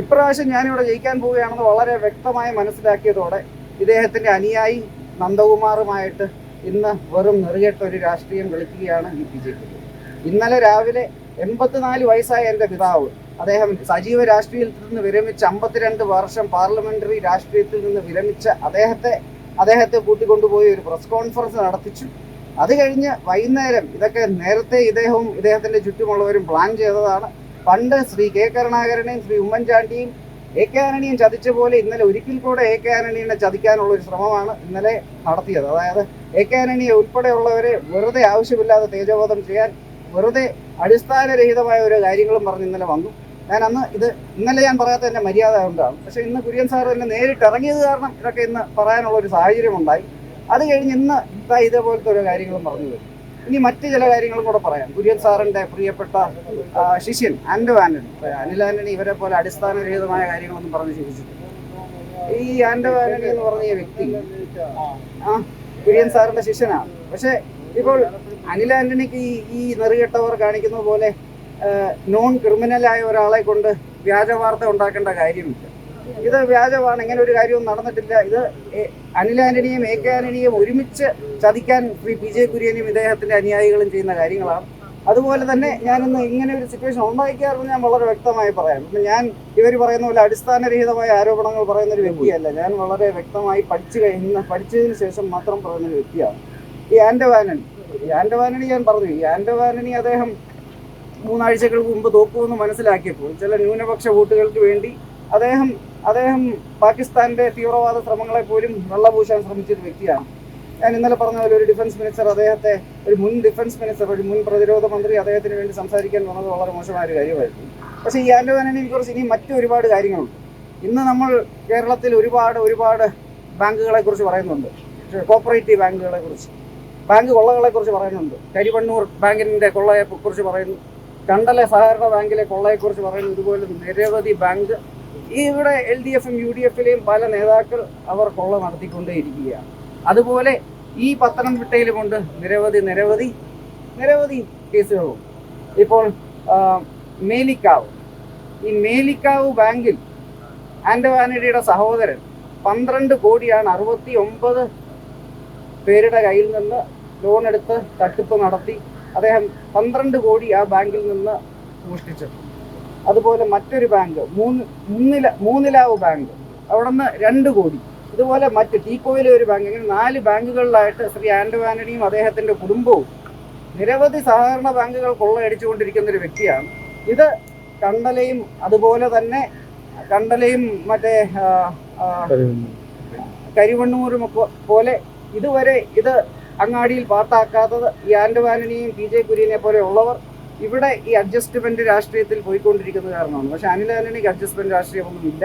ഇപ്രാവശ്യം ഞാനിവിടെ ജയിക്കാൻ പോവുകയാണെന്ന് വളരെ വ്യക്തമായി മനസ്സിലാക്കിയതോടെ ഇദ്ദേഹത്തിന്റെ അനുയായി നന്ദകുമാറുമായിട്ട് ഇന്ന് വെറും നെറുകെട്ട ഒരു രാഷ്ട്രീയം കളിക്കുകയാണ് ഈ ബി ജെ പി. ഇന്നലെ രാവിലെ എൺപത്തിനാല് വയസ്സായ എന്റെ പിതാവ് അദ്ദേഹം സജീവ രാഷ്ട്രീയത്തിൽ നിന്ന് വിരമിച്ച അമ്പത്തിരണ്ട് വർഷം പാർലമെന്ററി രാഷ്ട്രീയത്തിൽ നിന്ന് വിരമിച്ച അദ്ദേഹത്തെ അദ്ദേഹത്തെ കൂട്ടിക്കൊണ്ടുപോയി ഒരു പ്രസ് കോൺഫറൻസ് നടത്തിച്ചു. അത് കഴിഞ്ഞ് വൈകുന്നേരം ഇതൊക്കെ നേരത്തെ ഇദ്ദേഹവും ഇദ്ദേഹത്തിന്റെ ചുറ്റുമുള്ളവരും പ്ലാൻ ചെയ്തതാണ്. പണ്ട് ശ്രീ കെ കരുണാകരനെയും ശ്രീ ഉമ്മൻചാണ്ടിയും എ കെ ആന്റണിയും ചതിച്ച പോലെ ഇന്നലെ ഒരിക്കൽ കൂടെ എ കെ ആനണിയെ ചതിക്കാനുള്ള ഒരു ശ്രമമാണ് ഇന്നലെ നടത്തിയത്. അതായത് എ കെ ആന്റണിയെ ഉൾപ്പെടെയുള്ളവരെ വെറുതെ ആവശ്യമില്ലാതെ തേജോബോധം ചെയ്യാൻ വെറുതെ അടിസ്ഥാനരഹിതമായ ഒരു കാര്യങ്ങളും പറഞ്ഞ് ഇന്നലെ വന്നു. ഞാൻ അന്ന് ഇത് ഇന്നലെ ഞാൻ പറയാത്ത എന്റെ മര്യാദ കൊണ്ടാണ്. പക്ഷെ ഇന്ന് കുര്യൻ സാർ തന്നെ നേരിട്ട് ഇറങ്ങിയത് കാരണം ഇതൊക്കെ ഇന്ന് പറയാനുള്ള ഒരു സാഹചര്യം ഉണ്ടായി അത് കഴിഞ്ഞ് ഇന്ന് ഇതാ ഇതേപോലത്തെ ഓരോ കാര്യങ്ങളും പറഞ്ഞു വരും. ഇനി മറ്റ് ചില കാര്യങ്ങളും കൂടെ പറയാം. കുര്യൻ സാറിന്റെ പ്രിയപ്പെട്ട ശിഷ്യൻ ആൻഡോ ആന്റണി. അനിൽ ആന്റണി ഇവരെ പോലെ അടിസ്ഥാനരഹിതമായ കാര്യങ്ങളൊന്നും പറഞ്ഞ് ശീലിച്ചിട്ടില്ല ഈ ആൻഡോ ആന്റണി എന്ന് പറഞ്ഞ വ്യക്തി ആ കുര്യൻ സാറിന്റെ ശിഷ്യനാണ്. പക്ഷെ ഇപ്പോൾ അനിൽ ആന്റണിക്ക് ഈ ഈ നെറുകെട്ടവർ കാണിക്കുന്ന പോലെ നോൺ ക്രിമിനലായ ഒരാളെ കൊണ്ട് വ്യാജ വാർത്ത ഉണ്ടാക്കേണ്ട കാര്യമില്ല. ഇത് വ്യാജമാണ് ഇങ്ങനെ ഒരു കാര്യവും നടന്നിട്ടില്ല. ഇത് അനിൽ ആന്റണിയും എ കെ ആന്റണിയും ഒരുമിച്ച് ചതിക്കാൻ ശ്രീ പി ജെ കുര്യനും ഇദ്ദേഹത്തിന്റെ അനുയായികളും ചെയ്യുന്ന കാര്യങ്ങളാണ്. അതുപോലെ തന്നെ ഞാനിന്ന് ഇങ്ങനെ ഒരു സിറ്റുവേഷൻ ഉണ്ടായിക്കാറെന്ന് ഞാൻ വളരെ വ്യക്തമായി പറയാം. ഞാൻ ഇവർ പറയുന്ന പോലെ അടിസ്ഥാനരഹിതമായ ആരോപണങ്ങൾ പറയുന്ന ഒരു വ്യക്തിയല്ല. ഞാൻ വളരെ വ്യക്തമായി പഠിച്ചു കഴിഞ്ഞ പഠിച്ചതിന് ശേഷം മാത്രം പറയുന്ന ഒരു വ്യക്തിയാണ്. ഈ ആൻഡവാനൻ ഈ ആൻഡവാനണി ഞാൻ പറഞ്ഞു. ഈ ആൻഡവാനണി അദ്ദേഹം മൂന്നാഴ്ചകൾക്ക് മുമ്പ് തോക്കുമെന്ന് മനസ്സിലാക്കിയപ്പോൾ ചില ന്യൂനപക്ഷ വോട്ടുകൾക്ക് വേണ്ടി അദ്ദേഹം അദ്ദേഹം പാകിസ്ഥാന്റെ തീവ്രവാദ ശ്രമങ്ങളെ പോലും വെള്ളപൂശാൻ ശ്രമിച്ച ഒരു വ്യക്തിയാണ്. ഞാൻ ഇന്നലെ പറഞ്ഞ പോലെ ഒരു ഡിഫൻസ് മിനിസ്റ്റർ അദ്ദേഹത്തെ ഒരു മുൻ ഡിഫൻസ് മിനിസ്റ്റർ ഒരു മുൻ പ്രതിരോധ മന്ത്രി അദ്ദേഹത്തിന് വേണ്ടി സംസാരിക്കാൻ വന്നത് വളരെ മോശമായ ഒരു കാര്യമായിരുന്നു. പക്ഷേ ഈ ആൻഡോവാനെ കുറിച്ച് ഇനി മറ്റു ഒരുപാട് കാര്യങ്ങളുണ്ട്. ഇന്ന് നമ്മൾ കേരളത്തിൽ ഒരുപാട് ഒരുപാട് ബാങ്കുകളെ കുറിച്ച് പറയുന്നുണ്ട്. കോപ്പറേറ്റീവ് ബാങ്കുകളെ കുറിച്ച്. ബാങ്ക് കൊള്ളകളെ കുറിച്ച് പറയുന്നുണ്ട്. കരിവണ്ണൂർ ബാങ്കിന്റെ കൊള്ളയെ കുറിച്ച് പറയുന്നു. കണ്ടലെ സഹകരണ ബാങ്കിലെ കൊള്ളയെക്കുറിച്ച് പറയുന്നു. ഇതുപോലെ നിരവധി ബാങ്ക് ഈ ഇവിടെ എൽ ഡി എഫും യു ഡി എഫിലെയും പല നേതാക്കൾ അവർ കൊള്ള നടത്തിക്കൊണ്ടേയിരിക്കുകയാണ്. അതുപോലെ ഈ പത്തനംതിട്ടയിലും കൊണ്ട് നിരവധി നിരവധി നിരവധി കേസുകളും ഇപ്പോൾ മേലിക്കാവ്. ഈ മേലിക്കാവ് ബാങ്കിൽ ആൻഡവാനിഡിയുടെ സഹോദരൻ പന്ത്രണ്ട് കോടിയാണ് അറുപത്തി ഒമ്പത് പേരുടെ കയ്യിൽ നിന്ന് ലോൺ എടുത്ത് തട്ടിപ്പ് നടത്തി. അദ്ദേഹം പന്ത്രണ്ട് കോടി ആ ബാങ്കിൽ നിന്ന് മോഷ്ടിച്ചു അതുപോലെ മറ്റൊരു ബാങ്ക് മൂന്ന് മൂന്നില മൂന്നിലാവ് ബാങ്ക് അവിടെ നിന്ന് രണ്ട് കോടി. ഇതുപോലെ മറ്റ് ടീക്കോയിലെ ഒരു ബാങ്ക് ഇങ്ങനെ നാല് ബാങ്കുകളിലായിട്ട് ശ്രീ ആന്റവാനടിയും അദ്ദേഹത്തിന്റെ കുടുംബവും നിരവധി സഹകരണ ബാങ്കുകൾ കൊള്ളയടിച്ചുകൊണ്ടിരിക്കുന്ന ഒരു വ്യക്തിയാണ്. ഇത് കണ്ടലയും അതുപോലെ തന്നെ കണ്ടലയും മറ്റേ കരിവണ്ണൂരും പോലെ ഇതുവരെ ഇത് അങ്ങാടിയിൽ പാട്ടാക്കാത്തത് ഈ ആൻഡവാനിനെയും പി ജെ കുര്യനെ പോലെ ഉള്ളവർ ഇവിടെ ഈ അഡ്ജസ്റ്റ്മെന്റ് രാഷ്ട്രീയത്തിൽ പോയിക്കൊണ്ടിരിക്കുന്ന കാരണമാണ്. പക്ഷെ അനിൽ ആന്റണിക്ക് അഡ്ജസ്റ്റ്മെന്റ് രാഷ്ട്രീയമൊന്നും ഇല്ല